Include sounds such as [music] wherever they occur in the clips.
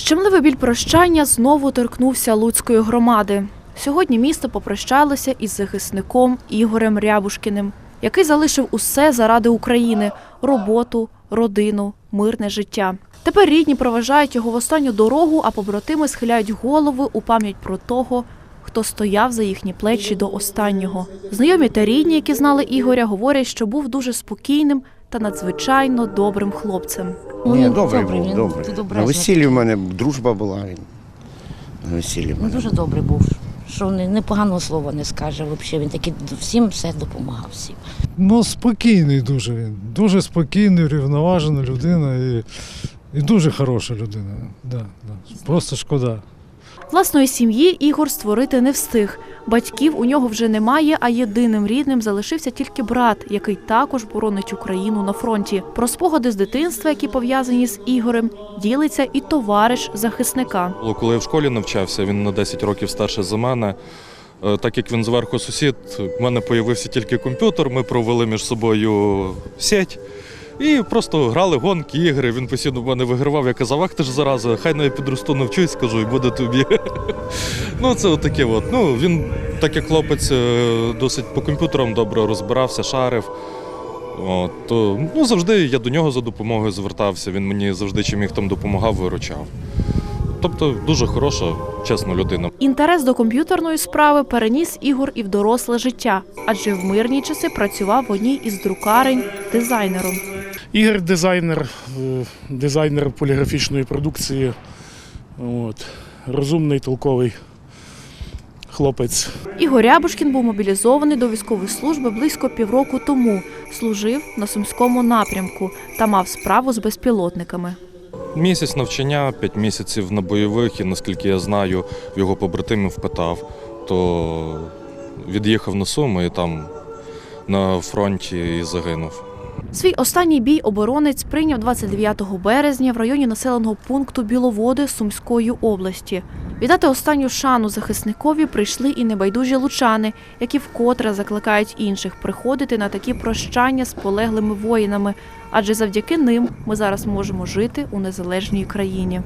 Щемливий біль прощання знову торкнувся Луцької громади. Сьогодні місто попрощалося із захисником Ігорем Рябушкіним, який залишив усе заради України роботу, родину, мирне життя. Тепер рідні проважають його в останню дорогу, а побратими схиляють голови у пам'ять про того, хто стояв за їхні плечі до останнього. Знайомі та рідні, які знали Ігоря, говорять, що був дуже спокійним та надзвичайно добрим хлопцем. Ні, добрий добрий, був, він добрий. добрий. На весіллі в мене дружба була. Він. На весіллі в мене. дуже добрий був. Що не- непоганого слова не скаже взагалі. Він такий всім все допомагав всім. Ну, спокійний дуже він. Дуже спокійний, рівноважена людина і, і дуже хороша людина. Да, да. Просто шкода. Власної сім'ї Ігор створити не встиг. Батьків у нього вже немає, а єдиним рідним залишився тільки брат, який також боронить Україну на фронті. Про спогади з дитинства, які пов'язані з Ігорем, ділиться і товариш захисника. Коли я в школі навчався, він на 10 років старше за мене. Е, Так як він зверху сусід, в мене з'явився тільки комп'ютер, ми провели між собою сеть і просто грали гонки, ігри. Він постійно в мене вигравав. Я казав, ах ти ж зараза, хай на підросту навчусь, скажу, і буде тобі. [laughs] ну, це отаке от. Ну, він, так як хлопець, е, досить по комп'ютерам добре розбирався, шарив. От, то, ну, завжди я до нього за допомогою звертався. Він мені завжди чим міг там допомагав, виручав. Тобто дуже хороша, чесна людина. Інтерес до комп'ютерної справи переніс Ігор і в доросле життя, адже в мирні часи працював в одній із друкарень дизайнером. Ігор дизайнер, е, дизайнер поліграфічної продукції. От. Розумний, толковий хлопець. Ігор Рябушкін був мобілізований до військової служби близько півроку тому. Служив на сумському напрямку та мав справу з безпілотниками. Місяць навчання, п'ять місяців на бойових, і наскільки я знаю, в його побратимів питав, то від'їхав на Суми і там на фронті і загинув. Свій останній бій оборонець прийняв 29 березня в районі населеного пункту Біловоди Сумської області. Віддати останню шану захисникові прийшли і небайдужі лучани, які вкотре закликають інших приходити на такі прощання з полеглими воїнами, адже завдяки ним ми зараз можемо жити у незалежній країні.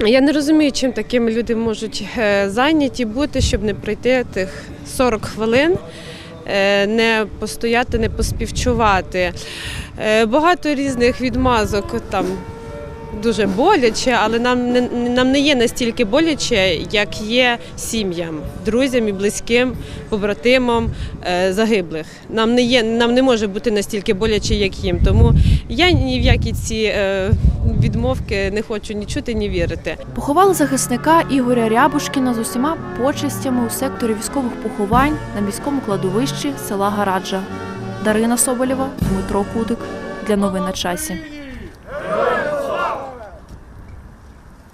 Я не розумію, чим такими люди можуть е, зайняті бути, щоб не пройти тих 40 хвилин, не постояти, не поспівчувати. Е, Багато різних відмазок там. Дуже боляче, але нам не нам не є настільки боляче, як є сім'ям, друзям і близьким, побратимам е, загиблих. Нам не є, нам не може бути настільки боляче, як їм. Тому я ні в які ці е, відмовки не хочу ні чути, ні вірити. Поховали захисника Ігоря Рябушкіна з усіма почестями у секторі військових поховань на міському кладовищі села Гараджа. Дарина Соболєва, Дмитро Кудик для новин на часі.